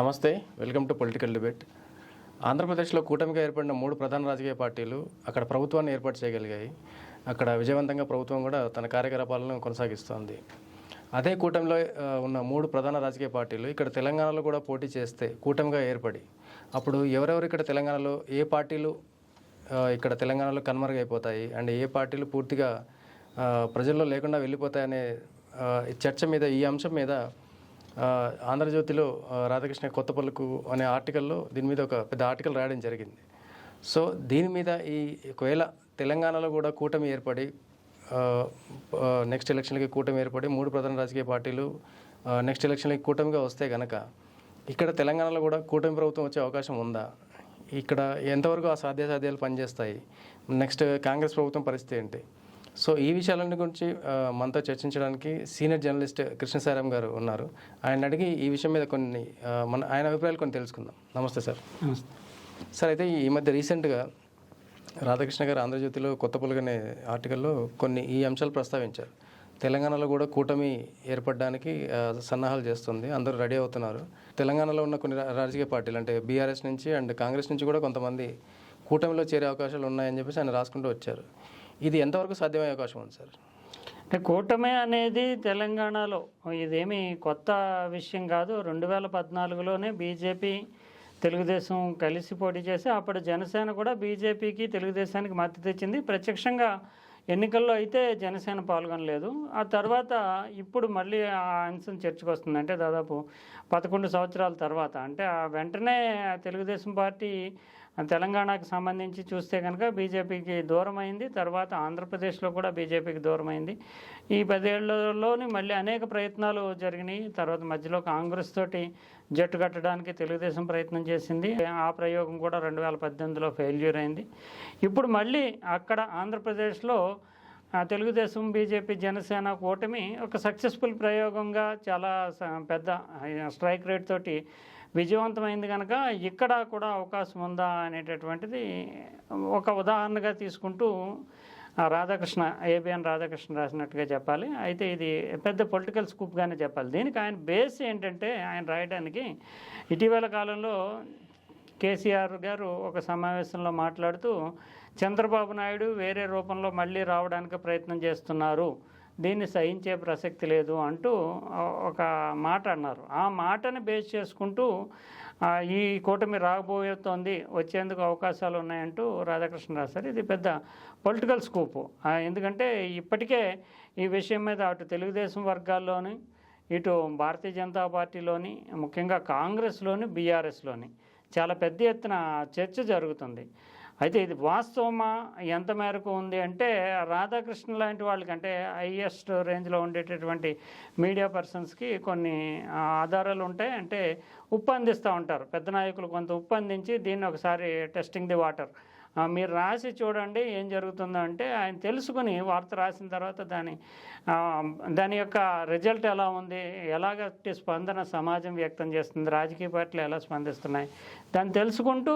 నమస్తే welcome to political debate. ఆంధ్రప్రదేశ్లో కూటమిగా ఏర్పడిన మూడు ప్రధాన రాజకీయ పార్టీలు అక్కడ ప్రభుత్వాన్ని ఏర్పాటు చేయగలిగాయి. అక్కడ విజయవంతంగా ప్రభుత్వం కూడా తన కార్యకలాపాలను కొనసాగిస్తోంది. అదే కూటమిలో ఉన్న మూడు ప్రధాన రాజకీయ పార్టీలు ఇక్కడ తెలంగాణలో కూడా పోటీ చేస్తే కూటమిగా ఏర్పడి అప్పుడు ఎవరెవరు ఇక్కడ తెలంగాణలో ఏ పార్టీలు ఇక్కడ తెలంగాణలో కనుమరుగైపోతాయి అండ్ ఏ పార్టీలు పూర్తిగా ప్రజల్లో లేకుండా వెళ్ళిపోతాయనే చర్చ మీద ఈ అంశం మీద ఆంధ్రజ్యోతిలో రాధాకృష్ణ కొత్త పలుకు అనే ఆర్టికల్లో దీని మీద ఒక పెద్ద ఆర్టికల్ రాయడం జరిగింది. సో దీని మీద ఈ ఒకవేళ తెలంగాణలో కూడా కూటమి ఏర్పడి నెక్స్ట్ ఎలక్షన్లకి కూటమి ఏర్పడి మూడు ప్రధాన రాజకీయ పార్టీలు నెక్స్ట్ ఎలక్షన్లకి కూటమిగా వస్తే కనుక ఇక్కడ తెలంగాణలో కూడా కూటమి ప్రభుత్వం వచ్చే అవకాశం ఉందా? ఇక్కడ ఎంతవరకు ఆ సాధ్యాసాధ్యాలు పనిచేస్తాయి? నెక్స్ట్ కాంగ్రెస్ ప్రభుత్వం పరిస్థితి ఏంటి? సో ఈ విషయాలన్నిటి గురించి మనతో చర్చించడానికి సీనియర్ జర్నలిస్ట్ కృష్ణసారాం గారు ఉన్నారు. ఆయన అడిగి ఈ విషయం మీద కొన్ని మన ఆయన అభిప్రాయాలు కొన్ని తెలుసుకుందాం. నమస్తే సార్. సార్ అయితే ఈ మధ్య రీసెంట్గా రాధాకృష్ణ గారు ఆంధ్రజ్యోతిలో కొత్త పులుగనే ఆర్టికల్లో కొన్ని ఈ అంశాలు ప్రస్తావించారు. తెలంగాణలో కూడా కూటమి ఏర్పడడానికి సన్నాహాలు చేస్తుంది. అందరూ రెడీ అవుతున్నారు. తెలంగాణలో ఉన్న కొన్ని రాజకీయ పార్టీలు అంటే బీఆర్ఎస్ నుంచి అండ్ కాంగ్రెస్ నుంచి కూడా కొంతమంది కూటమిలో చేరే అవకాశాలు ఉన్నాయని చెప్పేసి ఆయన రాసుకుంటూ వచ్చారు. ఇది ఎంతవరకు సాధ్యమయ్యే అవకాశం ఉంది సార్? అంటే కూటమి అనేది తెలంగాణలో ఇదేమి కొత్త విషయం కాదు. రెండు వేల పద్నాలుగులోనే బీజేపీ తెలుగుదేశం కలిసి పోటీ చేసి అప్పుడు జనసేన కూడా బీజేపీకి తెలుగుదేశానికి మద్దతు ఇచ్చింది ప్రత్యక్షంగా ఎన్నికల్లో అయితే జనసేన పాల్గొనలేదు. ఆ తర్వాత ఇప్పుడు మళ్ళీ ఆ అంశం చర్చకొస్తుంది అంటే దాదాపు పదకొండు సంవత్సరాల తర్వాత. అంటే ఆ వెంటనే తెలుగుదేశం పార్టీ తెలంగాణకు సంబంధించి చూస్తే కనుక బీజేపీకి దూరమైంది తర్వాత ఆంధ్రప్రదేశ్లో కూడా బీజేపీకి దూరమైంది. ఈ పదేళ్ళలోని మళ్ళీ అనేక ప్రయత్నాలు జరిగినాయి. తర్వాత మధ్యలో కాంగ్రెస్ తోటి జట్టు కట్టడానికి తెలుగుదేశం ప్రయత్నం చేసింది. ఆ ప్రయోగం కూడా రెండు వేల పద్దెనిమిదిలో ఫెయిల్యూర్ అయింది. ఇప్పుడు మళ్ళీ అక్కడ ఆంధ్రప్రదేశ్లో తెలుగుదేశం బీజేపీ జనసేన కూటమి ఒక సక్సెస్ఫుల్ ప్రయోగంగా చాలా పెద్ద స్ట్రైక్ రేట్ తోటి విజయవంతమైంది కనుక ఇక్కడ కూడా అవకాశం ఉందా అనేటటువంటిది ఒక ఉదాహరణగా తీసుకుంటూ రాధాకృష్ణ ఏబిఎన్ రాధాకృష్ణ రాసినట్టుగా చెప్పాలి. అయితే ఇది పెద్ద పొలిటికల్ స్కూప్గానే చెప్పాలి. దీనికి ఆయన బేస్ ఏంటంటే ఆయన రాయడానికి ఇటీవల కాలంలో కేసీఆర్ గారు ఒక సమావేశంలో మాట్లాడుతూ చంద్రబాబు నాయుడు వేరే రూపంలో మళ్ళీ రావడానికి ప్రయత్నం చేస్తున్నారు. దీన్ని సహించే ప్రసక్తి లేదు అంటూ ఒక మాట అన్నారు. ఆ మాటని బేస్ చేసుకుంటూ ఈ కూటమి రాబోయేతోంది వచ్చేందుకు అవకాశాలు ఉన్నాయంటూ రాధాకృష్ణ రాశారు ఇది పెద్ద పొలిటికల్ స్కూపు. ఎందుకంటే ఇప్పటికే ఈ విషయం మీద అటు తెలుగుదేశం వర్గాల్లోని ఇటు భారతీయ జనతా పార్టీలోని ముఖ్యంగా కాంగ్రెస్లోని బీఆర్ఎస్లోని చాలా పెద్ద ఎత్తున చర్చ జరుగుతుంది. అయితే ఇది వాస్తవమా? ఎంత మేరకు ఉంది అంటే రాధాకృష్ణ లాంటి వాళ్ళకంటే హైయెస్ట్ రేంజ్లో ఉండేటటువంటి మీడియా పర్సన్స్కి కొన్ని ఆధారాలు ఉంటాయి. అంటే ఉప్పందిస్తూ ఉంటారు. పెద్ద నాయకులు కొంత ఉప్పందించి దీన్ని ఒకసారి టెస్టింగ్ ది వాటర్. మీరు రాసి చూడండి ఏం జరుగుతుందో అంటే ఆయన తెలుసుకుని వార్త రాసిన తర్వాత దాని దాని యొక్క రిజల్ట్ ఎలా ఉంది ఎలాగట్టి స్పందన సమాజం వ్యక్తం చేస్తుంది రాజకీయ పార్టీలు ఎలా స్పందిస్తున్నాయి దాన్ని తెలుసుకుంటూ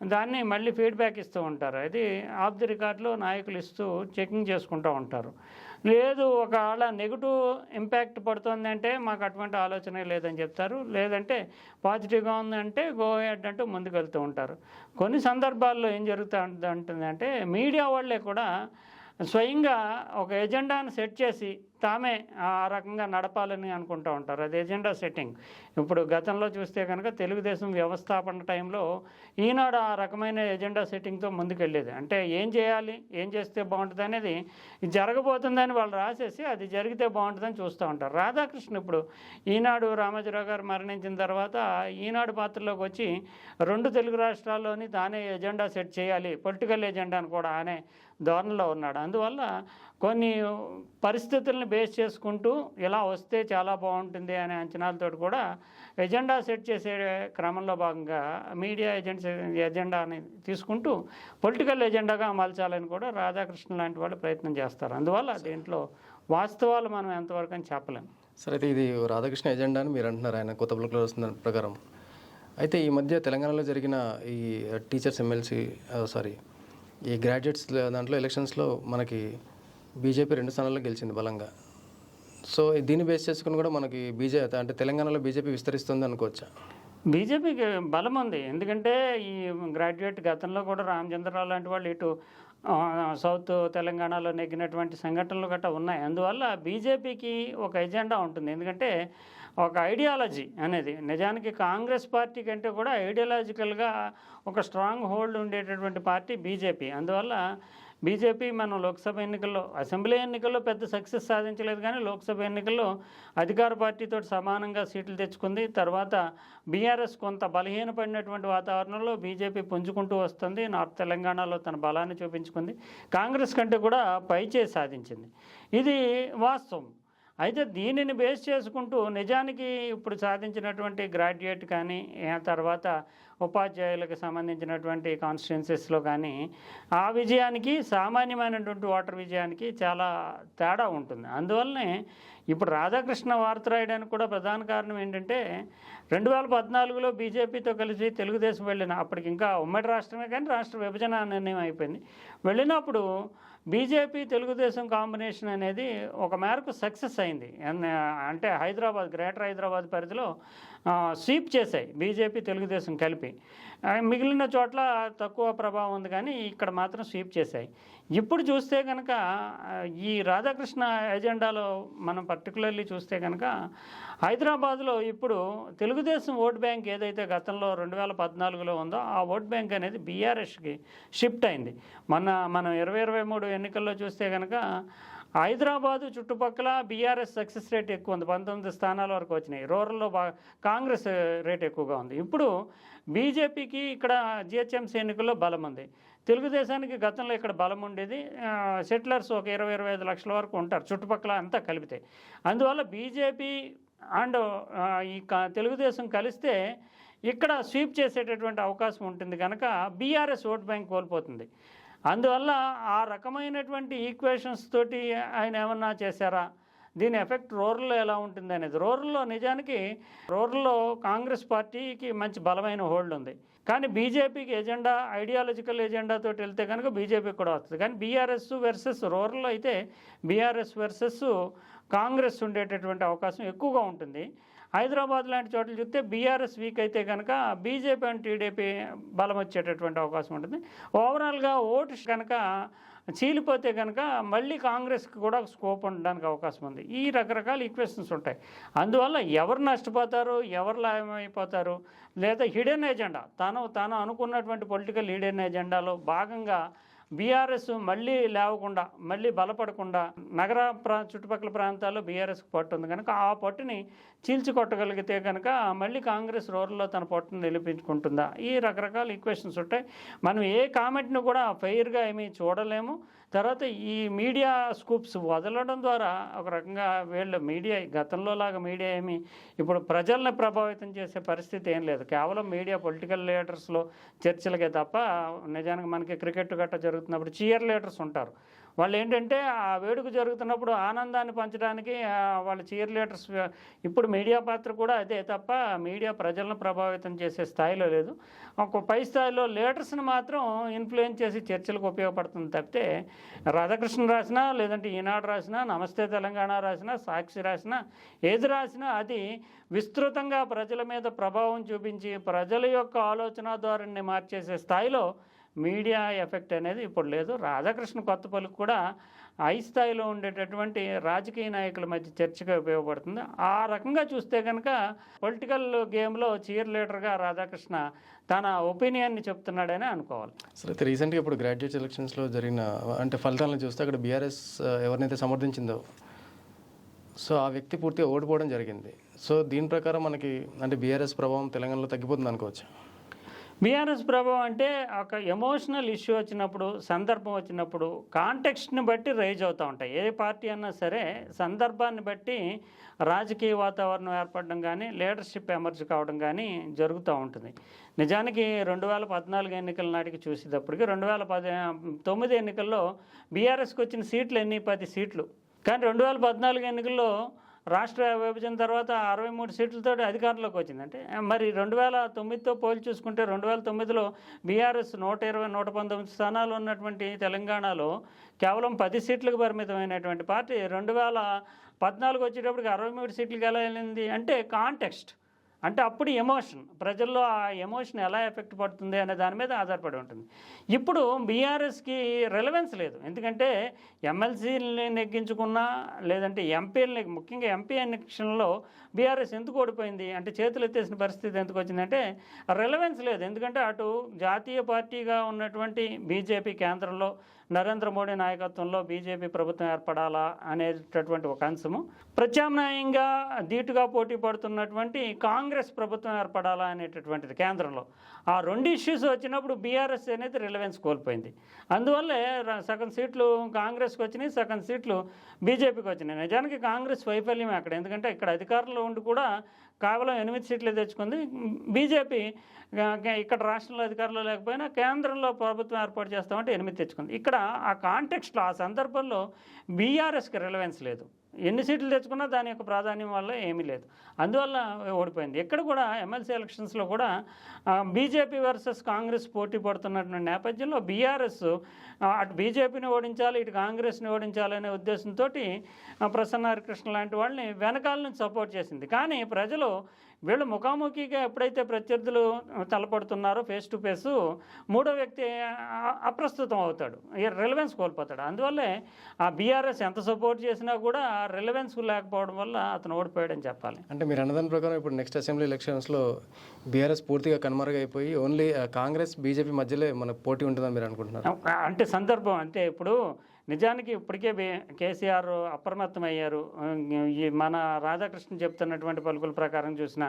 దాన్ని మళ్ళీ ఫీడ్బ్యాక్ ఇస్తూ ఉంటారు. అది ఆఫ్ ది రికార్డులో నాయకులు ఇస్తూ చెకింగ్ చేసుకుంటూ ఉంటారు. లేదు ఒకవేళ నెగిటివ్ ఇంపాక్ట్ పడుతుంది అంటే మాకు అటువంటి ఆలోచన లేదని చెప్తారు. లేదంటే పాజిటివ్గా ఉందంటే గో హెడ్ అంటూ ముందుకు వెళ్తూ ఉంటారు. కొన్ని సందర్భాల్లో ఏం జరుగుతూ ఉంటుందంటే మీడియా వాళ్ళే కూడా స్వయంగా ఒక ఎజెండాను సెట్ చేసి తామే ఆ రకంగా నడపాలని అనుకుంటూ ఉంటారు. అది ఎజెండా సెట్టింగ్ ఇప్పుడు గతంలో చూస్తే కనుక తెలుగుదేశం వ్యవస్థాపన టైంలో ఈనాడు ఆ రకమైన ఎజెండా సెట్టింగ్తో ముందుకెళ్ళేది. అంటే ఏం చేయాలి ఏం చేస్తే బాగుంటుంది అనేది జరగబోతుందని వాళ్ళు రాసేసి అది జరిగితే బాగుంటుందని చూస్తూ ఉంటారు. రాధాకృష్ణ ఇప్పుడు ఈనాడు రామోజీరావు గారు మరణించిన తర్వాత ఈనాడు పాత్రలోకి వచ్చి రెండు తెలుగు రాష్ట్రాల్లోని తానే ఎజెండా సెట్ చేయాలి పొలిటికల్ ఎజెండాను కూడా అనే ధోరణిలో ఉన్నాడు. అందువల్ల కొన్ని పరిస్థితులను బేస్ చేసుకుంటూ ఇలా వస్తే చాలా బాగుంటుంది అనే అంచనాలతో కూడా ఎజెండా సెట్ చేసే క్రమంలో భాగంగా మీడియా ఏజెంట్స్ ఎజెండాని తీసుకుంటూ పొలిటికల్ ఎజెండాగా మలచాలని కూడా రాధాకృష్ణ లాంటి వాళ్ళు ప్రయత్నం చేస్తారు. అందువల్ల దీంట్లో వాస్తవాలు మనం ఎంతవరకు అని చెప్పలేం. సరే అయితే ఇది రాధాకృష్ణ ఎజెండా అని మీరు అంటున్నారు. ఆయన కొత్త బ్లాక్లో వస్తున్న ప్రకారం. అయితే ఈ మధ్య తెలంగాణలో జరిగిన ఈ టీచర్స్ ఎమ్మెల్సీ సారీ ఈ గ్రాడ్యుయేట్స్ దాంట్లో ఎలక్షన్స్లో మనకి బీజేపీ రెండు స్థానాల్లో గెలిచింది బలంగా. సో దీన్ని బేస్ చేసుకుని కూడా మనకి బీజేపీ అంటే తెలంగాణలో బీజేపీ విస్తరిస్తుంది అనుకోవచ్చా? బీజేపీకి బలం ఉంది. ఎందుకంటే ఈ గ్రాడ్యుయేట్ గతంలో కూడా రామచంద్రరావు లాంటి వాళ్ళు ఇటు సౌత్ తెలంగాణలో నెగ్గినటువంటి సంఘటనలు గట్రా ఉన్నాయి. అందువల్ల బీజేపీకి ఒక ఎజెండా ఉంటుంది. ఎందుకంటే ఒక ఐడియాలజీ అనేది. నిజానికి కాంగ్రెస్ పార్టీ కంటే కూడా ఐడియాలజికల్గా ఒక స్ట్రాంగ్ హోల్డ్ ఉండేటటువంటి పార్టీ బీజేపీ. అందువల్ల బీజేపీ మనం లోక్సభ ఎన్నికల్లో అసెంబ్లీ ఎన్నికల్లో పెద్ద సక్సెస్ సాధించలేదు కానీ లోక్సభ ఎన్నికల్లో అధికార పార్టీతో సమానంగా సీట్లు తెచ్చుకుంది. తర్వాత బీఆర్ఎస్ కొంత బలహీనపడినటువంటి వాతావరణంలో బీజేపీ పుంజుకుంటూ వస్తుంది. నార్త్ తెలంగాణలో తన బలాన్ని చూపించుకుంది. కాంగ్రెస్ కంటే కూడా పైచే సాధించింది. ఇది వాస్తవం. అయితే దీనిని బేస్ చేసుకుంటూ నిజానికి ఇప్పుడు సాధించినటువంటి గ్రాడ్యుయేట్ కానీ ఆ తర్వాత ఉపాధ్యాయులకు సంబంధించినటువంటి కాన్స్టిట్యున్సీస్లో కానీ ఆ విజయానికి సామాన్యమైనటువంటి ఓటర్ విజయానికి చాలా తేడా ఉంటుంది. అందువల్లనే ఇప్పుడు రాధాకృష్ణ వార్త రాయడానికి కూడా ప్రధాన కారణం ఏంటంటే రెండు వేల పద్నాలుగులో బీజేపీతో కలిసి తెలుగుదేశం వెళ్ళిన అప్పటికి ఇంకా ఉమ్మడి రాష్ట్రమే కానీ రాష్ట్ర విభజన నిర్ణయం అయిపోయింది. వెళ్ళినప్పుడు బీజేపీ తెలుగుదేశం కాంబినేషన్ అనేది ఒక మేరకు సక్సెస్ అయింది. అంటే హైదరాబాద్ గ్రేటర్ హైదరాబాద్ పరిధిలో స్వీప్ చేశాయి. బీజేపీ తెలుగుదేశం కలిపి. మిగిలిన చోట్ల తక్కువ ప్రభావం ఉంది కానీ ఇక్కడ మాత్రం స్వీప్ చేశాయి. ఇప్పుడు చూస్తే కనుక ఈ రాధాకృష్ణ ఎజెండాలో మనం పర్టికులర్లీ చూస్తే కనుక హైదరాబాద్లో ఇప్పుడు తెలుగుదేశం ఓట్ బ్యాంక్ ఏదైతే గతంలో రెండు వేల పద్నాలుగులో ఉందో ఆ ఓట్ బ్యాంక్ అనేది బీఆర్ఎస్కి షిఫ్ట్ అయింది. మన మనం ఇరవై ఇరవై మూడు ఎన్నికల్లో చూస్తే కనుక హైదరాబాదు చుట్టుపక్కల బీఆర్ఎస్ సక్సెస్ రేట్ ఎక్కువ ఉంది. పంతొమ్మిది స్థానాల వరకు వచ్చినాయి. రూరల్లో బాగా కాంగ్రెస్ రేట్ ఎక్కువగా ఉంది. ఇప్పుడు బీజేపీకి ఇక్కడ జిహెచ్ఎంసీ ఎన్నికల్లో బలం ఉంది. తెలుగుదేశానికి గతంలో ఇక్కడ బలం ఉండేది. సెటిలర్స్ ఒక ఇరవై ఇరవై ఐదు లక్షల వరకు ఉంటారు. చుట్టుపక్కల అంతా కలిపితే. అందువల్ల బీజేపీ అండ్ ఈ క- తెలుగుదేశం కలిస్తే ఇక్కడ స్వీప్ చేసేటటువంటి అవకాశం ఉంటుంది. కనుక బీఆర్ఎస్ ఓట్ బ్యాంక్ కోల్పోతుంది. అందువల్ల ఆ రకమైనటువంటి ఈక్వేషన్స్ తోటి ఆయన ఏమన్నా చేశారా? దీని ఎఫెక్ట్ రూరల్లో ఎలా ఉంటుంది అనేది. రూరల్లో నిజానికి రూరల్లో కాంగ్రెస్ పార్టీకి మంచి బలమైన హోల్డ్ ఉంది. కానీ బీజేపీకి ఎజెండా ఐడియాలజికల్ ఎజెండాతో వెళ్తే కనుక బీజేపీకి కూడా వస్తుంది. కానీ బీఆర్ఎస్ వర్సెస్ రూరల్లో అయితే బీఆర్ఎస్ వర్సెస్ కాంగ్రెస్ ఉండేటటువంటి అవకాశం ఎక్కువగా ఉంటుంది. హైదరాబాద్ లాంటి చోట్ల చూస్తే బీఆర్ఎస్ వీక్ అయితే కనుక బీజేపీ అండ్ టీడీపీ బలం వచ్చేటటువంటి అవకాశం ఉంటుంది. ఓవరాల్గా ఓటు కనుక చీలిపోతే కనుక మళ్ళీ కాంగ్రెస్కి కూడా స్కోప్ ఉండడానికి అవకాశం ఉంది. ఈ రకరకాల ఈక్వేషన్స్ ఉంటాయి. అందువల్ల ఎవరు నష్టపోతారు ఎవరు లాభమైపోతారు లేదా హిడెన్ ఎజెండా తను తాను అనుకున్నటువంటి పొలిటికల్ హిడెన్ ఎజెండాలో భాగంగా బీఆర్ఎస్ మళ్ళీ లేవకుండా మళ్ళీ బలపడకుండా నగర ప్రా చుట్టుపక్కల ప్రాంతాల్లో బీఆర్ఎస్కి పట్టు ఉంది. కనుక ఆ పట్టుని చీల్చికొట్టగలిగితే కనుక మళ్ళీ కాంగ్రెస్ రోడ్లో తన పట్టును నిలిపించుకుంటుందా? ఈ రకరకాల ఈక్వేషన్స్ ఉంటాయి మనం ఏ కామెంట్ను కూడా ఫెయిర్గా ఏమీ చూడలేము. తర్వాత ఈ మీడియా స్కూప్స్ వదలడం ద్వారా ఒక రకంగా వీళ్ళు మీడియా గతంలో లాగా మీడియా ఏమి ఇప్పుడు ప్రజల్ని ప్రభావితం చేసే పరిస్థితి ఏం లేదు. కేవలం మీడియా పొలిటికల్ లీడర్స్లో చర్చలకే తప్ప నిజానికి మనకి క్రికెట్ గట్ట జరుగుతున్నప్పుడు చీయర్ లీడర్స్ ఉంటారు. వాళ్ళు ఏంటంటే ఆ వేడుక జరుగుతున్నప్పుడు ఆనందాన్ని పంచడానికి వాళ్ళ చీర్ లీడర్స్ ఇప్పుడు మీడియా పాత్ర కూడా అదే తప్ప మీడియా ప్రజలను ప్రభావితం చేసే స్థాయిలో లేదు. ఒక పై స్థాయిలో లీడర్స్ని మాత్రం ఇన్ఫ్లుయెన్స్ చేసి చర్చలకు ఉపయోగపడుతుంది తప్పితే రాధాకృష్ణ రాసినా లేదంటే ఈనాడు రాసినా నమస్తే తెలంగాణ రాసినా సాక్షి రాసినా ఏది రాసినా అది విస్తృతంగా ప్రజల మీద ప్రభావం చూపించి ప్రజల యొక్క ఆలోచన ధోరణిని మార్చేసే స్థాయిలో మీడియా ఎఫెక్ట్ అనేది ఇప్పుడు లేదు. రాధాకృష్ణ కొత్తపల్లికి కూడా హై స్థాయిలో ఉండేటటువంటి రాజకీయ నాయకుల మధ్య చర్చగా ఉపయోగపడుతుంది. ఆ రకంగా చూస్తే కనుక పొలిటికల్ గేమ్లో చీర్ లీడర్గా రాధాకృష్ణ తన ఒపీనియన్ని చెప్తున్నాడని అనుకోవాలి. సరే అయితే రీసెంట్గా ఇప్పుడు గ్రాడ్యుయేట్ ఎలక్షన్స్లో జరిగిన అంటే ఫలితాలను చూస్తే అక్కడ బీఆర్ఎస్ ఎవరినైతే సమర్థించిందో సో ఆ వ్యక్తి పూర్తిగా ఓడిపోవడం జరిగింది. సో దీని ప్రకారం మనకి అంటే బీఆర్ఎస్ ప్రభావం తెలంగాణలో తగ్గిపోతుంది అనుకోవచ్చు. బీఆర్ఎస్ ప్రభావం అంటే ఒక ఎమోషనల్ ఇష్యూ వచ్చినప్పుడు సందర్భం వచ్చినప్పుడు కాంటెక్స్ట్ని బట్టి రైజ్ అవుతూ ఉంటాయి. ఏ పార్టీ అన్నా సరే సందర్భాన్ని బట్టి రాజకీయ వాతావరణం ఏర్పడడం కానీ లీడర్షిప్ ఎమర్జ్ కావడం కానీ జరుగుతూ ఉంటుంది. నిజానికి రెండు వేల పద్నాలుగు ఎన్నికల నాటికి చూసేటప్పటికి రెండు వేల పది తొమ్మిది ఎన్నికల్లో బీఆర్ఎస్కి వచ్చిన సీట్లు ఎన్ని? పది సీట్లు. కానీ రెండు వేల పద్నాలుగు ఎన్నికల్లో రాష్ట్ర విభజన తర్వాత అరవై మూడు సీట్లతో అధికారంలోకి వచ్చిందంటే మరి రెండు వేల తొమ్మిదితో పోల్చి చూసుకుంటే రెండు వేల తొమ్మిదిలో బీఆర్ఎస్ నూట ఇరవై నూట పంతొమ్మిది స్థానాలు ఉన్నటువంటి తెలంగాణలో కేవలం పది సీట్లకు పరిమితమైనటువంటి పార్టీ రెండు వేల పద్నాలుగు వచ్చేటప్పటికి అరవై మూడు సీట్లకు ఎలా వెళ్ళింది? అంటే కాంటెక్స్ట్ అంటే అప్పుడు ఎమోషన్ ప్రజల్లో ఆ ఎమోషన్ ఎలా ఎఫెక్ట్ పడుతుంది అనే దాని మీద ఆధారపడి ఉంటుంది. ఇప్పుడు బీఆర్ఎస్కి రెలవెన్స్ లేదు. ఎందుకంటే ఎమ్మెల్సీని నెగ్గించుకున్నా లేదంటే ఎంపీలని ముఖ్యంగా ఎంపీ ఎలక్షన్లో బీఆర్ఎస్ ఎందుకు ఓడిపోయింది అంటే చేతులు ఎత్తేసిన పరిస్థితి ఎందుకు వచ్చిందంటే రెలవెన్స్ లేదు. ఎందుకంటే అటు జాతీయ పార్టీగా ఉన్నటువంటి బీజేపీ కేంద్రంలో నరేంద్ర మోడీ నాయకత్వంలో బీజేపీ ప్రభుత్వం ఏర్పడాలా అనేటటువంటి ఒక అంశము. ప్రత్యామ్నాయంగా ధీటుగా పోటీ పడుతున్నటువంటి కాంగ్రెస్ ప్రభుత్వం ఏర్పడాలా అనేటటువంటిది కేంద్రంలో. ఆ రెండు ఇష్యూస్ వచ్చినప్పుడు బీఆర్ఎస్ అనేది రిలవెన్స్ కోల్పోయింది. అందువల్లే సగం సీట్లు కాంగ్రెస్కి వచ్చినాయి సగం సీట్లు బీజేపీకి వచ్చినాయి. నిజానికి కాంగ్రెస్ వైఫల్యం అక్కడ. ఎందుకంటే ఇక్కడ అధికారంలో ఉండి కూడా కేవలం ఎనిమిది సీట్లు తెచ్చుకుంది. బీజేపీ ఇక్కడ రాష్ట్రంలో అధికారంలో లేకపోయినా కేంద్రంలో ప్రభుత్వం ఏర్పాటు చేస్తామంటే ఎనిమిది తెచ్చుకుంది. ఇక్కడ ఆ కాంటెక్స్ట్లో ఆ సందర్భంలో బీఆర్ఎస్కి రిలవెన్స్ లేదు. ఎన్ని సీట్లు తెచ్చుకున్నా దాని యొక్క ప్రాధాన్యం వల్ల ఏమీ లేదు. అందువల్ల ఓడిపోయింది. ఇక్కడ కూడా ఎమ్మెల్సీ ఎలక్షన్స్లో కూడా బీజేపీ వర్సెస్ కాంగ్రెస్ పోటీ పడుతున్నటువంటి నేపథ్యంలో బీఆర్ఎస్ అటు బీజేపీని ఓడించాలి ఇటు కాంగ్రెస్ని ఓడించాలనే ఉద్దేశంతో ప్రసన్న హరికృష్ణ లాంటి వాళ్ళని వెనకాల నుంచి సపోర్ట్ చేసింది. కానీ ప్రజలు వీళ్ళు ముఖాముఖిగా ఎప్పుడైతే ప్రత్యర్థులు తలపడుతున్నారో ఫేస్ టు ఫేస్ మూడో వ్యక్తి అప్రస్తుతం అవుతాడు. రిలవెన్స్ కోల్పోతాడు. అందువల్లే ఆ బీఆర్ఎస్ ఎంత సపోర్ట్ చేసినా కూడా రిలవెన్స్ లేకపోవడం వల్ల అతను ఓడిపోయాడని చెప్పాలి. అంటే మీరు అన్నదాని ప్రకారం ఇప్పుడు నెక్స్ట్ అసెంబ్లీ ఎలక్షన్స్లో బీఆర్ఎస్ పూర్తిగా కనుమరుగైపోయి ఓన్లీ కాంగ్రెస్ బీజేపీ మధ్యలో మన పోటీ ఉంటుందని మీరు అనుకుంటున్నారు? అంటే సందర్భం అంటే ఇప్పుడు నిజానికి ఇప్పటికే కేసీఆర్ కేసీఆర్ అప్రమత్తమయ్యారు. ఈ మన రాధాకృష్ణ చెప్తున్నటువంటి పలుకుల ప్రకారం చూసిన.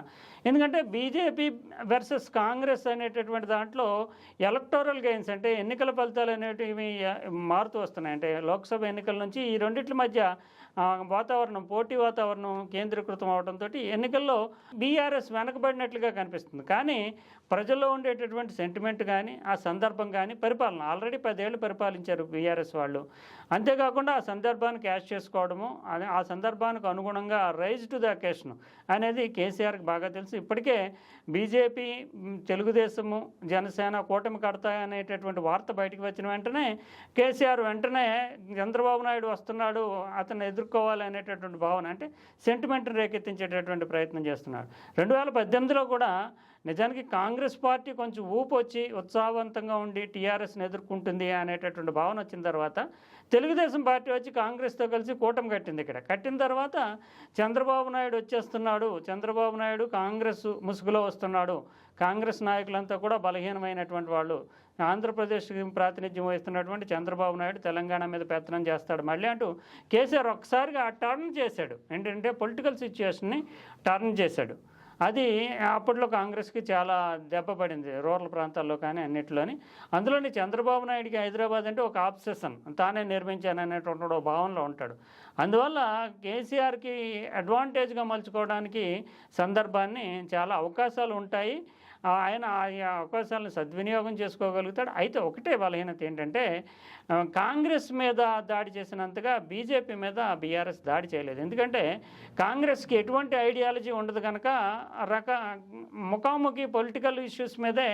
ఎందుకంటే బీజేపీ వర్సెస్ కాంగ్రెస్ అనేటటువంటి దాంట్లో ఎలక్టోరల్ గెయిన్స్ అంటే ఎన్నికల ఫలితాలు అనేటివి మారుతూ వస్తున్నాయి. అంటే లోక్సభ ఎన్నికల నుంచి ఈ రెండిట్ల మధ్య వాతావరణం పోటీ వాతావరణం కేంద్రీకృతం అవడంతో ఎన్నికల్లో బీఆర్ఎస్ వెనకబడినట్లుగా కనిపిస్తుంది. కానీ ప్రజల్లో ఉండేటటువంటి సెంటిమెంట్ కానీ ఆ సందర్భం కానీ పరిపాలన ఆల్రెడీ పదేళ్ళు పరిపాలించారు బీఆర్ఎస్ వాళ్ళు. అంతేకాకుండా ఆ సందర్భాన్ని క్యాష్ చేసుకోవడము అదే ఆ సందర్భానికి అనుగుణంగా రైజ్ టు ద అకేషన్ అనేది కేసీఆర్కి బాగా తెలుసు. ఇప్పటికే బీజేపీ తెలుగుదేశము జనసేన కూటమి కడతాయనేటటువంటి వార్త బయటకు వచ్చిన వెంటనే కేసీఆర్ వెంటనే చంద్రబాబు నాయుడు వస్తున్నాడు అతను ఎదురు ఎదుర్కోవాలి అనేటటువంటి భావన అంటే సెంటిమెంట్ని రేకెత్తించేటటువంటి ప్రయత్నం చేస్తున్నాడు రెండు వేల పద్దెనిమిదిలో కూడా నిజానికి కాంగ్రెస్ పార్టీ కొంచెం ఊపు వచ్చి ఉత్సాహవంతంగా ఉండి టీఆర్ఎస్ని ఎదుర్కొంటుంది అనేటటువంటి భావన వచ్చిన తర్వాత తెలుగుదేశం పార్టీ వచ్చి కాంగ్రెస్తో కలిసి కూటమి కట్టింది ఇక్కడ. కట్టిన తర్వాత చంద్రబాబు నాయుడు వచ్చేస్తున్నాడు. చంద్రబాబు నాయుడు కాంగ్రెస్ ముసుగులో వస్తున్నాడు. కాంగ్రెస్ నాయకులంతా కూడా బలహీనమైనటువంటి వాళ్ళు. ఆంధ్రప్రదేశ్కి ప్రాతినిధ్యం వహిస్తున్నటువంటి చంద్రబాబు నాయుడు తెలంగాణ మీద పెత్తనం చేస్తాడు. మళ్ళీ అంటూ కేసీఆర్ ఒక్కసారిగా టర్న్ చేశాడు. ఏంటంటే పొలిటికల్ సిచ్యువేషన్ని టర్న్ చేశాడు. అది అప్పట్లో కాంగ్రెస్కి చాలా దెబ్బ పడింది రూరల్ ప్రాంతాల్లో కానీ అన్నింటిలోని. అందులోని చంద్రబాబు నాయుడికి హైదరాబాద్ అంటే ఒక ఆబ్సెషన్. తానే నిర్మించాను అనేటువంటి ఒక భావనలో ఉంటాడు. అందువల్ల కేసీఆర్కి అడ్వాంటేజ్గా మలుచుకోవడానికి సందర్భాన్ని చాలా అవకాశాలు ఉంటాయి. ఆయన ఆ అవకాశాలను సద్వినియోగం చేసుకోగలుగుతాడు. అయితే ఒకటే బలహీనత ఏంటంటే కాంగ్రెస్ మీద దాడి చేసినంతగా బీజేపీ మీద బీఆర్ఎస్ దాడి చేయలేదు. ఎందుకంటే కాంగ్రెస్కి ఎటువంటి ఐడియాలజీ ఉండదు కనుక రక ముఖాముఖి పొలిటికల్ ఇష్యూస్ మీదే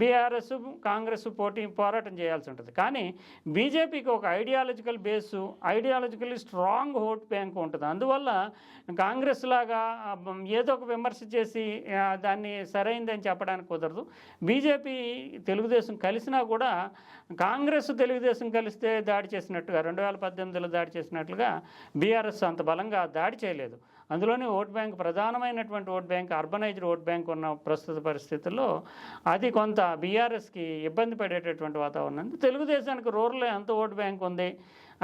బీఆర్ఎస్ కాంగ్రెస్ పోటీ పోరాటం చేయాల్సి ఉంటుంది. కానీ బీజేపీకి ఒక ideological base ideological strong vote bank ఉంటుంది. అందువల్ల కాంగ్రెస్ లాగా ఏదో ఒక విమర్శ చేసి దాన్ని సరైందని చెప్పడానికి కుదరదు. బీజేపీ తెలుగుదేశం కలిసినా కూడా కాంగ్రెస్ తెలుగుదేశం కలిస్తే దాడి చేసినట్టుగా రెండు వేల పద్దెనిమిదిలో దాడి చేసినట్లుగా బీఆర్ఎస్ అంత బలంగా దాడి చేయలేదు. అందులోనే ఓట్ బ్యాంక్ ప్రధానమైనటువంటి vote bank urbanised vote bank ఉన్న ప్రస్తుత పరిస్థితుల్లో అది కొంత బీఆర్ఎస్కి ఇబ్బంది పడేటటువంటి వాతావరణం. తెలుగుదేశానికి రూరల్ ఎంత ఓట్ బ్యాంక్ ఉంది?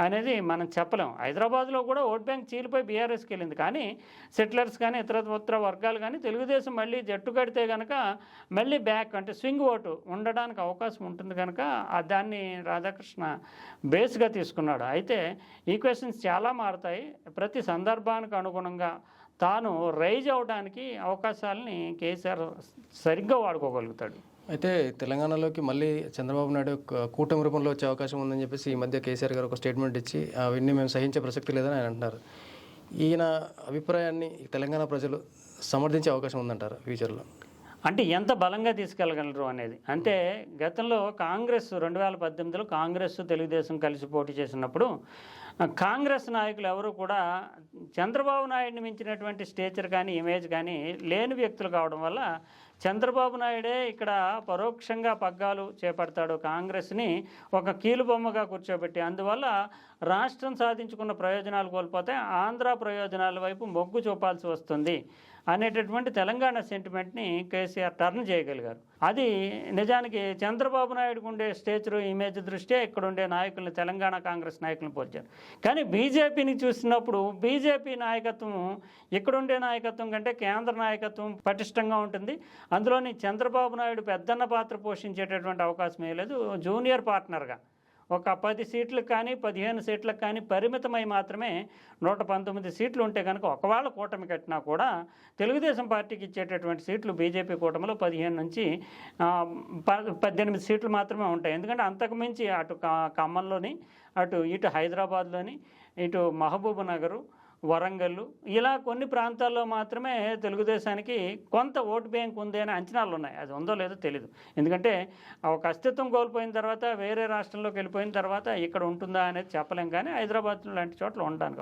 అనేది మనం చెప్పలేం. హైదరాబాద్లో కూడా ఓట్ బ్యాంక్ చీలిపోయి బీఆర్ఎస్కి వెళ్ళింది. కానీ సెటిలర్స్ కానీ ఇతర ఉత్తర వర్గాలు కానీ తెలుగుదేశం మళ్ళీ జట్టు కడితే కనుక మళ్ళీ బ్యాక్ అంటే స్వింగ్ ఓటు ఉండడానికి అవకాశం ఉంటుంది కనుక ఆ దాన్ని రాధాకృష్ణ బేస్గా తీసుకున్నాడు. అయితే ఈక్వేషన్స్ చాలా మారుతాయి. ప్రతి సందర్భానికి అనుగుణంగా తాను రైజ్ అవడానికి అవకాశాలని కేసీఆర్ సరిగ్గా వాడుకోగలుగుతాడు. అయితే తెలంగాణలోకి మళ్ళీ చంద్రబాబు నాయుడు ఒక కూటమి రూపంలో వచ్చే అవకాశం ఉందని చెప్పేసి ఈ మధ్య కేసీఆర్ గారు ఒక స్టేట్మెంట్ ఇచ్చి అవన్నీ మేము సహించే ప్రసక్తి లేదని ఆయన అంటున్నారు. ఈయన అభిప్రాయాన్ని తెలంగాణ ప్రజలు సమర్థించే అవకాశం ఉందంటారు ఫ్యూచర్లో? అంటే ఎంత బలంగా తీసుకెళ్ళగలరు అనేది. అంటే గతంలో కాంగ్రెస్ రెండు వేల పద్దెనిమిదిలో కాంగ్రెస్ తెలుగుదేశం కలిసి పోటీ చేసినప్పుడు కాంగ్రెస్ నాయకులు ఎవరు కూడా చంద్రబాబు నాయుడిని మించినటువంటి స్టేచర్ కానీ ఇమేజ్ కానీ లేని వ్యక్తులు కావడం వల్ల చంద్రబాబు నాయుడే ఇక్కడ పరోక్షంగా పగ్గాలు చేపడతాడు కాంగ్రెస్ని ఒక కీలుబొమ్మగా కూర్చోబెట్టి. అందువల్ల రాష్ట్రం సాధించుకున్న ప్రయోజనాలు కోల్పోతే ఆంధ్ర ప్రయోజనాల వైపు మొగ్గు చూపాల్సి వస్తుంది. అనేటటువంటి తెలంగాణ సెంటిమెంట్ని కేసీఆర్ టర్న్ చేయగలిగారు. అది నిజానికి చంద్రబాబు నాయుడుకు ఉండే స్టేచర్ ఇమేజ్ దృష్ట్యా ఇక్కడ ఉండే నాయకుల్ని తెలంగాణ కాంగ్రెస్ నాయకులను పోల్చారు. కానీ బీజేపీని చూసినప్పుడు బీజేపీ నాయకత్వం ఇక్కడుండే నాయకత్వం కంటే కేంద్ర నాయకత్వం పటిష్టంగా ఉంటుంది. అందులోని చంద్రబాబు నాయుడు పెద్దన్న పాత్ర పోషించేటటువంటి అవకాశం లేదు. జూనియర్ పార్ట్నర్గా ఒక పది సీట్లకు కానీ పదిహేను సీట్లకు కానీ పరిమితమై మాత్రమే నూట పంతొమ్మిది సీట్లు ఉంటే కనుక ఒకవేళ కూటమి కట్టినా కూడా తెలుగుదేశం పార్టీకి ఇచ్చేటటువంటి సీట్లు బీజేపీ కూటమిలో పదిహేను నుంచి ప- పద్దెనిమిది సీట్లు మాత్రమే ఉంటాయి. ఎందుకంటే అంతకుమించి అటు ఖమ్మంలోని అటు ఇటు హైదరాబాద్లోని ఇటు మహబూబ్ నగరు వరంగల్ ఇలా కొన్ని ప్రాంతాల్లో మాత్రమే తెలుగుదేశానికి కొంత ఓటు బ్యాంక్ ఉంది అనే అంచనాలు ఉన్నాయి అది ఉందో లేదో తెలియదు ఎందుకంటే ఒక అస్తిత్వం కోల్పోయిన తర్వాత వేరే రాష్ట్రంలోకి వెళ్ళిపోయిన తర్వాత ఇక్కడ ఉంటుందా అనేది చెప్పలేం కానీ హైదరాబాద్ లాంటి చోట్ల ఉండడానికి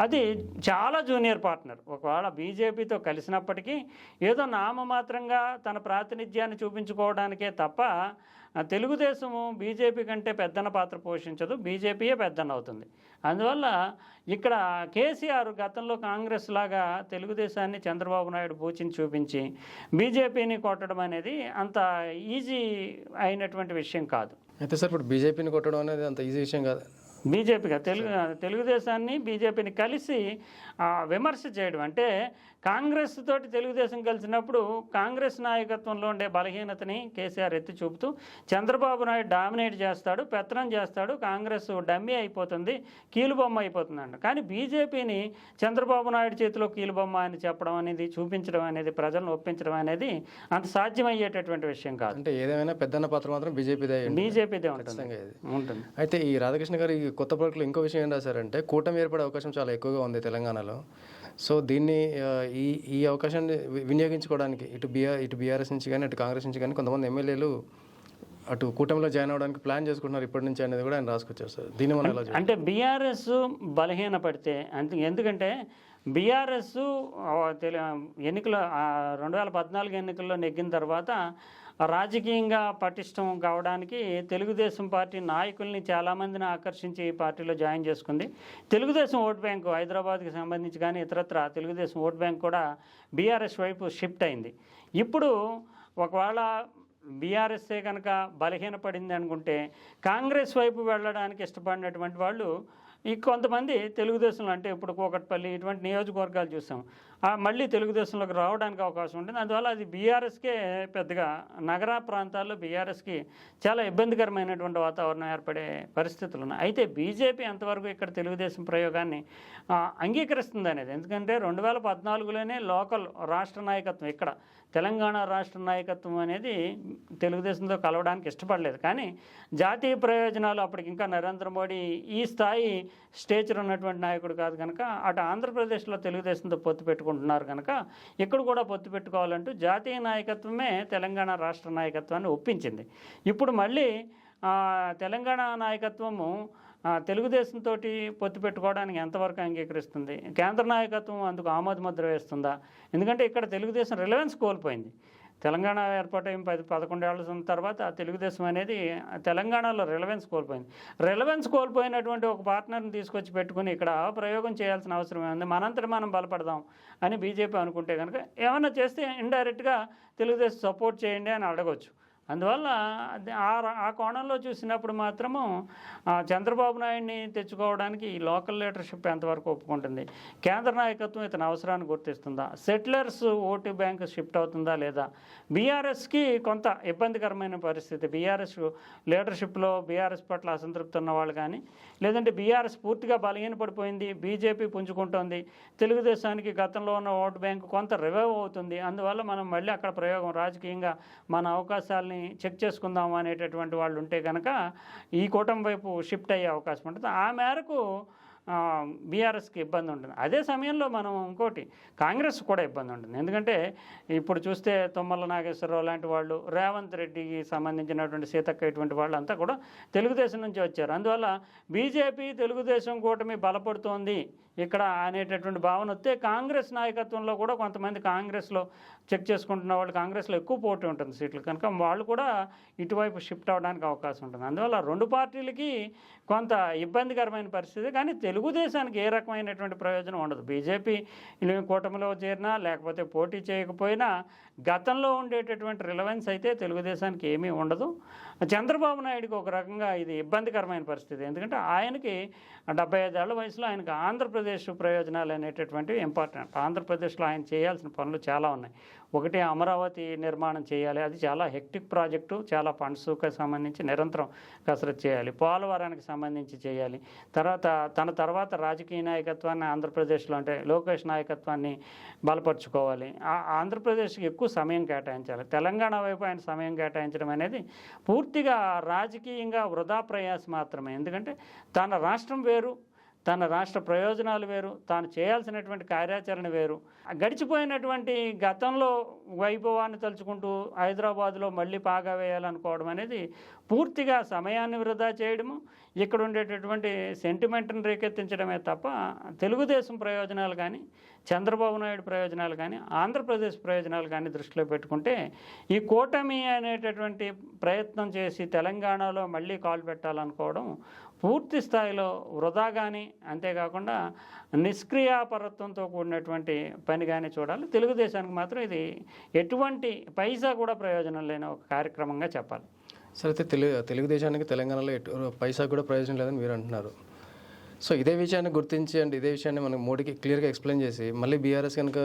అది చాలా జూనియర్ పార్ట్నర్. ఒకవేళ బీజేపీతో కలిసినప్పటికీ ఏదో నామమాత్రంగా తన ప్రాతినిధ్యాన్ని చూపించుకోవడానికే తప్ప తెలుగుదేశము బీజేపీ కంటే పెద్దన పాత్ర పోషించదు బీజేపీయే పెద్దన అవుతుంది అందువల్ల ఇక్కడ కేసీఆర్ గతంలో కాంగ్రెస్ లాగా తెలుగుదేశాన్ని చంద్రబాబు నాయుడు బూచిని చూపించి బీజేపీని కొట్టడం అనేది అంత ఈజీ అయినటువంటి విషయం కాదు. అయితే సార్ ఇప్పుడు బీజేపీని కొట్టడం అనేది అంత ఈజీ విషయం కాదు. బీజేపీగా తెలుగు తెలుగుదేశాన్ని బీజేపీని కలిసి విమర్శ చేయడం అంటే కాంగ్రెస్ తోటి తెలుగుదేశం కలిసినప్పుడు కాంగ్రెస్ నాయకత్వంలో ఉండే బలహీనతని కేసీఆర్ ఎత్తి చూపుతూ చంద్రబాబు నాయుడు డామినేట్ చేస్తాడు పెత్తనం చేస్తాడు కాంగ్రెస్ డమ్మీ అయిపోతుంది కీలుబొమ్మ అయిపోతుంది అంట కానీ బీజేపీని చంద్రబాబు నాయుడు చేతిలో కీలుబొమ్మ అని చెప్పడం అనేది చూపించడం అనేది ప్రజలను ఒప్పించడం అనేది అంత సాధ్యమయ్యేటటువంటి విషయం కాదు. అంటే ఏదేమైనా పెద్దన్న పాత్ర మాత్రం బీజేపీదే. బీజేపీదే ఉంటుంది. ఉంటుంది. అయితే ఈ రాధాకృష్ణ గారు ఈ కొత్త పలుకులు ఇంకో విషయం ఏం రాశారంటే కూటమి ఏర్పడే అవకాశం చాలా ఎక్కువగా ఉంది తెలంగాణలో. సో దీన్ని ఈ ఈ అవకాశాన్ని వినియోగించుకోవడానికి ఇటు బీఆర్ ఇటు బీఆర్ఎస్ నుంచి కానీ అటు కాంగ్రెస్ నుంచి కానీ కొంతమంది ఎమ్మెల్యేలు అటు కూటమిలో జాయిన్ అవ్వడానికి ప్లాన్ చేసుకుంటున్నారు ఇప్పటి నుంచి అనేది కూడా ఆయన రాసుకొచ్చారు సార్ ఎలా చూడాలి? అంటే బీఆర్ఎస్ బలహీన పడితే అంతే ఎందుకంటే బీఆర్ఎస్ ఎన్నికల రెండు వేల పద్నాలుగు ఎన్నికల్లో నెగ్గిన తర్వాత రాజకీయంగా పటిష్టం కావడానికి తెలుగుదేశం పార్టీ నాయకుల్ని చాలామందిని ఆకర్షించి ఈ పార్టీలో జాయిన్ చేసుకుంది. తెలుగుదేశం ఓట్ బ్యాంకు హైదరాబాద్కి సంబంధించి కానీ ఇతరత్ర తెలుగుదేశం ఓట్ బ్యాంక్ కూడా బీఆర్ఎస్ వైపు షిఫ్ట్ అయింది. ఇప్పుడు ఒకవేళ బీఆర్ఎస్ఏ కనుక బలహీనపడింది అనుకుంటే కాంగ్రెస్ వైపు వెళ్ళడానికి ఇష్టపడినటువంటి వాళ్ళు కొంతమంది తెలుగుదేశంలో అంటే ఇప్పుడు కూకట్పల్లి ఇటువంటి నియోజకవర్గాలు చూసాం. ఆ మళ్ళీ తెలుగుదేశంలోకి రావడానికి అవకాశం ఉంటుంది. అందువల్ల అది బీఆర్ఎస్కే పెద్దగా నగర ప్రాంతాల్లో బీఆర్ఎస్కి చాలా ఇబ్బందికరమైనటువంటి వాతావరణం ఏర్పడే పరిస్థితులు ఉన్నాయి. అయితే బీజేపీ ఎంతవరకు ఇక్కడ తెలుగుదేశం ప్రయోగాన్ని అంగీకరిస్తుంది అనేది? ఎందుకంటే రెండు వేల పద్నాలుగులోనే లోకల్ రాష్ట్ర నాయకత్వం ఇక్కడ తెలంగాణ రాష్ట్ర నాయకత్వం అనేది తెలుగుదేశంతో కలవడానికి ఇష్టపడలేదు. కానీ జాతీయ ప్రయోజనాలు అప్పటికి ఇంకా నరేంద్ర మోడీ ఈ స్థాయి స్టేచర్ ఉన్నటువంటి నాయకుడు కాదు కనుక అటు ఆంధ్రప్రదేశ్లో తెలుగుదేశంతో పొత్తు పెట్టుకుంటున్నారు కనుక ఇక్కడ కూడా పొత్తు పెట్టుకోవాలంటూ జాతీయ నాయకత్వమే తెలంగాణ రాష్ట్ర నాయకత్వాన్ని ఒప్పించింది. ఇప్పుడు మళ్ళీ తెలంగాణ నాయకత్వము తెలుగుదేశంతో పొత్తు పెట్టుకోవడానికి ఎంతవరకు అంగీకరిస్తుంది? కేంద్ర నాయకత్వం అందుకు ఆమోద ముద్ర వేస్తుందా? ఎందుకంటే ఇక్కడ తెలుగుదేశం రిలవెన్స్ కోల్పోయింది. తెలంగాణ ఏర్పాటైన పది పదకొండేళ్ళ తర్వాత తెలుగుదేశం అనేది తెలంగాణలో రిలవెన్స్ కోల్పోయింది. రిలవెన్స్ కోల్పోయినటువంటి ఒక పార్ట్నర్ని తీసుకొచ్చి పెట్టుకుని ఇక్కడ ప్రయోగం చేయాల్సిన అవసరం ఉంది మనంతటి మనం బలపడదాం అని బీజేపీ అనుకుంటే కనుక ఏమన్నా చేస్తే ఇండైరెక్ట్గా తెలుగుదేశం సపోర్ట్ చేయండి అని అడగవచ్చు అందువల్ల ఆ ఆ కోణంలో చూసినప్పుడు మాత్రము చంద్రబాబు నాయుడిని తెచ్చుకోవడానికి ఈ లోకల్ లీడర్షిప్ ఎంతవరకు ఒప్పుకుంటుంది? కేంద్ర నాయకత్వం ఇతని అవసరాన్ని గుర్తిస్తుందా? సెటిలర్స్ ఓటు బ్యాంక్ షిఫ్ట్ అవుతుందా లేదా? బీఆర్ఎస్కి కొంత ఇబ్బందికరమైన పరిస్థితి. బీఆర్ఎస్ లీడర్షిప్లో బీఆర్ఎస్ పట్ల అసంతృప్తి ఉన్న వాళ్ళు కానీ లేదంటే బీఆర్ఎస్ పూర్తిగా బలహీనపడిపోయింది బీజేపీ పుంజుకుంటోంది తెలుగుదేశానికి గతంలో ఉన్న ఓటు బ్యాంకు కొంత రివైవ్ అవుతుంది. అందువల్ల మనం మళ్ళీ అక్కడ ప్రయోగం రాజకీయంగా మన అవకాశాలని చెక్ చేసుకుందాం అనేటటువంటి వాళ్ళు ఉంటే కనుక ఈ కూటమి వైపు షిఫ్ట్ అయ్యే అవకాశం ఉంటుంది. ఆ మేరకు బీఆర్ఎస్కి ఇబ్బంది ఉంటుంది. అదే సమయంలో మనం ఇంకోటి కాంగ్రెస్ కూడా ఇబ్బంది ఉంటుంది. ఎందుకంటే ఇప్పుడు చూస్తే తుమ్మల నాగేశ్వరరావు లాంటి వాళ్ళు రేవంత్ రెడ్డికి సంబంధించినటువంటి సీతక్క ఇటువంటి వాళ్ళంతా కూడా తెలుగుదేశం నుంచి వచ్చారు. అందువల్ల బీజేపీ తెలుగుదేశం కూటమి బలపడుతోంది. ఇక్కడ అనేటటువంటి భావన వస్తే కాంగ్రెస్ నాయకత్వంలో కూడా కొంతమంది కాంగ్రెస్లో చెక్ చేసుకుంటున్న వాళ్ళు కాంగ్రెస్లో ఎక్కువ పోటీ ఉంటుంది సీట్లు. కనుక వాళ్ళు కూడా ఇటువైపు షిఫ్ట్ అవ్వడానికి అవకాశం ఉంటుంది. అందువల్ల రెండు పార్టీలకి కొంత ఇబ్బందికరమైన పరిస్థితి. కానీ తెలుగుదేశానికి ఏ రకమైనటువంటి ప్రయోజనం ఉండదు. బీజేపీ కూటమిలో చేరినా లేకపోతే పోటీ చేయకపోయినా గతంలో ఉండేటటువంటి రిలవెన్స్ అయితే తెలుగుదేశానికి ఏమీ ఉండదు. చంద్రబాబు నాయుడుకి ఒక రకంగా ఇది ఇబ్బందికరమైన పరిస్థితి. ఎందుకంటే ఆయనకి డెబ్బై ఐదేళ్ళ వయసులో ఆయనకు ఆంధ్రప్రదేశ్ ప్రయోజనాలు అనేటటువంటివి ఇంపార్టెంట్. ఆంధ్రప్రదేశ్లో ఆయన చేయాల్సిన పనులు చాలా ఉన్నాయి. ఒకటి అమరావతి నిర్మాణం చేయాలి. అది చాలా హెక్టిక్ ప్రాజెక్టు. చాలా ఫండ్స్కి సంబంధించి నిరంతరం కసరత్తు చేయాలి. పోలవరానికి సంబంధించి చేయాలి. తర్వాత తన తర్వాత రాజకీయ నాయకత్వాన్ని ఆంధ్రప్రదేశ్లో అంటే లోకేష్ నాయకత్వాన్ని బలపరుచుకోవాలి. ఆ- ఆంధ్రప్రదేశ్కి ఎక్కువ సమయం కేటాయించాలి. తెలంగాణ వైపు ఆయన సమయం కేటాయించడం అనేది పూర్తిగా రాజకీయంగా వృధా ప్రయాస మాత్రమే. ఎందుకంటే తన రాష్ట్రం వేరు తన రాష్ట్ర ప్రయోజనాలు వేరు తాను చేయాల్సినటువంటి కార్యాచరణ వేరు. గడిచిపోయినటువంటి గతంలో వైభవాన్ని తలుచుకుంటూ హైదరాబాద్లో మళ్ళీ పాగా వేయాలనుకోవడం అనేది పూర్తిగా సమయాన్ని వృధా చేయడము ఇక్కడ ఉండేటటువంటి సెంటిమెంట్ని రేకెత్తించడమే తప్ప తెలుగుదేశం ప్రయోజనాలు కానీ చంద్రబాబు నాయుడు ప్రయోజనాలు కానీ ఆంధ్రప్రదేశ్ ప్రయోజనాలు కానీ దృష్టిలో పెట్టుకుంటే ఈ కూటమి అనేటటువంటి ప్రయత్నం చేసి తెలంగాణలో మళ్ళీ కాలు పెట్టాలనుకోవడం పూర్తి స్థాయిలో వృధా కానీ అంతేకాకుండా నిష్క్రియాపరత్వంతో కూడినటువంటి పని కానీ చూడాలి. తెలుగుదేశానికి మాత్రం ఇది ఎటువంటి పైసా కూడా ప్రయోజనం లేని ఒక కార్యక్రమంగా చెప్పాలి. సరే అయితే తెలుగు తెలుగుదేశానికి తెలంగాణలో ఎటు పైసా కూడా ప్రయోజనం లేదని మీరు అంటున్నారు. సో ఇదే విషయాన్ని గుర్తించి అండ్ ఇదే విషయాన్ని మనం మోడీకి క్లియర్గా ఎక్స్ప్లెయిన్ చేసి మళ్ళీ బీఆర్ఎస్ కనుక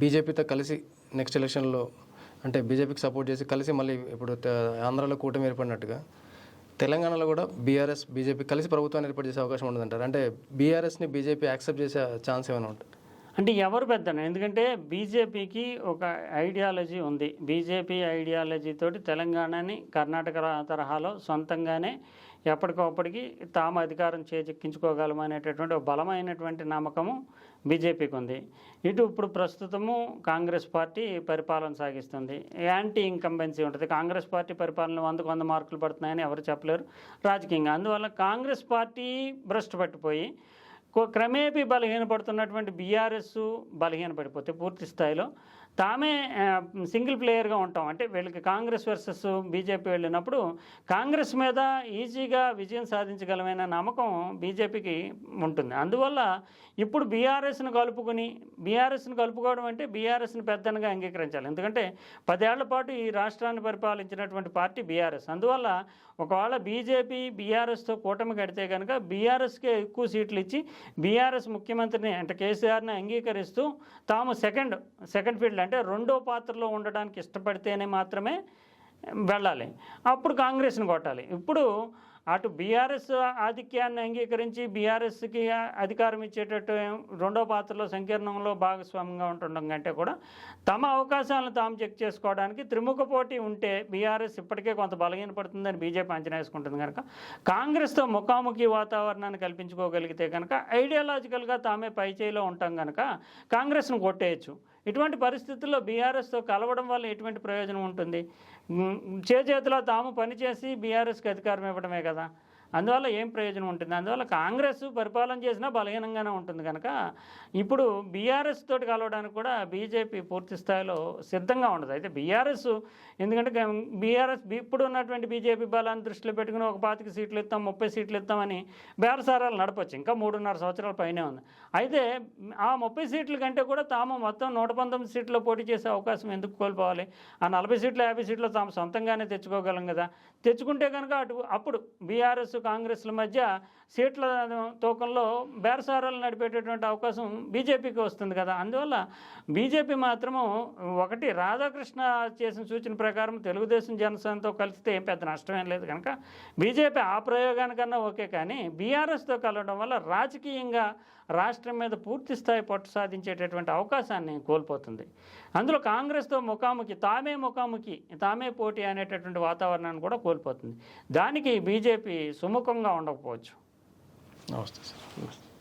బీజేపీతో కలిసి నెక్స్ట్ ఎలక్షన్లో అంటే బీజేపీకి సపోర్ట్ చేసి కలిసి మళ్ళీ ఇప్పుడు ఆంధ్రాలో కూటమి ఏర్పడినట్టుగా తెలంగాణలో కూడా బీఆర్ఎస్ బీజేపీ కలిసి ప్రభుత్వాన్ని ఏర్పాటు చేసే అవకాశం ఉండదంటారు. అంటే బీఆర్ఎస్ని బీజేపీ యాక్సెప్ట్ చేసే ఛాన్స్ ఏమైనా ఉంటుంది అంటే ఎవరు పెద్ద ఎందుకంటే బీజేపీకి ఒక ఐడియాలజీ ఉంది. బీజేపీ ఐడియాలజీ తోటి తెలంగాణని కర్ణాటక తరహాలో సొంతంగానే ఎప్పటికప్పటికి తాము అధికారం చేజిక్కించుకోగలం అనేటటువంటి బలమైనటువంటి నమ్మకము బీజేపీకి ఉంది. ఇటు ఇప్పుడు ప్రస్తుతము కాంగ్రెస్ పార్టీ పరిపాలన సాగిస్తుంది. యాంటీ ఇంకంబెన్సీ ఉంటుంది. కాంగ్రెస్ పార్టీ పరిపాలన వందకు వంద మార్కులు పడుతున్నాయని ఎవరు చెప్పలేరు. రాజకీయంగా అందువల్ల కాంగ్రెస్ పార్టీ భ్రష్టు పట్టిపోయి క్రమేపీ బలహీనపడుతున్నటువంటి బీఆర్ఎస్ బలహీనపడిపోతే పూర్తి స్థాయిలో తామే సింగిల్ ప్లేయర్గా ఉంటాం. అంటే వీళ్ళకి కాంగ్రెస్ వర్సెస్ బీజేపీ వెళ్ళినప్పుడు కాంగ్రెస్ మీద ఈజీగా విజయం సాధించగలమైన నమ్మకం బీజేపీకి ఉంటుంది. అందువల్ల ఇప్పుడు బీఆర్ఎస్ను కలుపుకొని బీఆర్ఎస్ను కలుపుకోవడం అంటే బీఆర్ఎస్ని పెద్దనగా అంగీకరించాలి. ఎందుకంటే పదేళ్ళ పాటు ఈ రాష్ట్రాన్ని పరిపాలించినటువంటి పార్టీ బీఆర్ఎస్. అందువల్ల ఒకవేళ బీజేపీ బీఆర్ఎస్తో కూటమి కడితే కనుక బీఆర్ఎస్కే ఎక్కువ సీట్లు ఇచ్చి బీఆర్ఎస్ ముఖ్యమంత్రిని అంటే కేసీఆర్ని అంగీకరిస్తూ తాము సెకండ్ సెకండ్ ఫీల్డ్ అంటే రెండో పాత్రలో ఉండడానికి ఇష్టపడితేనే మాత్రమే వెళ్ళాలి. అప్పుడు కాంగ్రెస్ని కొట్టాలి. ఇప్పుడు అటు బీఆర్ఎస్ ఆధిక్యాన్ని అంగీకరించి బీఆర్ఎస్కి అధికారం ఇచ్చేటట్టు రెండో పాత్రలో సంకీర్ణంలో భాగస్వామ్యంగా ఉంటుండడం కంటే కూడా తమ అవకాశాలను తాము చెక్ చేసుకోవడానికి త్రిముఖ పోటీ ఉంటే బీఆర్ఎస్ ఇప్పటికే కొంత బలహీనపడుతుందని బీజేపీ అంచనా వేసుకుంటుంది కనుక. కాంగ్రెస్తో ముఖాముఖి వాతావరణాన్ని కల్పించుకోగలిగితే కనుక ఐడియాలజికల్గా తామే పైచేయిలో ఉంటాం కనుక కాంగ్రెస్ను కొట్టేయచ్చు. ఇటువంటి పరిస్థితుల్లో బీఆర్ఎస్తో కలవడం వల్ల ఎటువంటి ప్రయోజనం ఉంటుంది? చేతిలో తాము పనిచేసి బీఆర్ఎస్కి అధికారం ఇవ్వడమే కదా. అందువల్ల ఏం ప్రయోజనం ఉంటుంది? అందువల్ల కాంగ్రెస్ పరిపాలన చేసినా బలహీనంగానే ఉంటుంది కనుక ఇప్పుడు బీఆర్ఎస్ తోటి కలవడానికి కూడా బీజేపీ పూర్తి స్థాయిలో సిద్ధంగా ఉండదు. అయితే బీఆర్ఎస్ ఎందుకంటే బీఆర్ఎస్ ఇప్పుడు ఉన్నటువంటి బీజేపీ బలాన్ని దృష్టిలో పెట్టుకుని ఒక పాతిక సీట్లు ఇస్తాం ముప్పై సీట్లు ఇస్తామని బేరసారాలు నడపచ్చు. ఇంకా మూడున్నర సంవత్సరాల పైనే ఉంది. అయితే ఆ ముప్పై సీట్ల కంటే కూడా తాము మొత్తం నూట పంతొమ్మిది సీట్లో పోటీ చేసే అవకాశం ఎందుకు కోల్పోవాలి? ఆ నలభై సీట్లు యాభై సీట్లు తాము సొంతంగానే తెచ్చుకోగలం కదా? తెచ్చుకుంటే కనుక అటు అప్పుడు బీఆర్ఎస్ కాంగ్రెస్ల మధ్య సీట్ల తూకంలో బేరసారాలు నడిపేటటువంటి అవకాశం బీజేపీకి వస్తుంది కదా. అందువల్ల బీజేపీ మాత్రము ఒకటి రాధాకృష్ణ చేసిన సూచన ప్రకారం తెలుగుదేశం జనసేనతో కలిస్తే ఏం పెద్ద నష్టం ఏం లేదు కనుక బీజేపీ ఆ ప్రయోగానికన్నా ఓకే కానీ బీఆర్ఎస్తో కలవడం వల్ల రాజకీయంగా రాష్ట్రం మీద పూర్తి స్థాయి పట్టు సాధించేటటువంటి అవకాశాన్ని కోల్పోతుంది. అందులో కాంగ్రెస్తో ముఖాముఖి తామే ముఖాముఖి తామే పోటీ అనేటటువంటి వాతావరణాన్ని కూడా కోల్పోతుంది. దానికి బీజేపీ సుముఖంగా ఉండకపోవచ్చు. నమస్తే సార్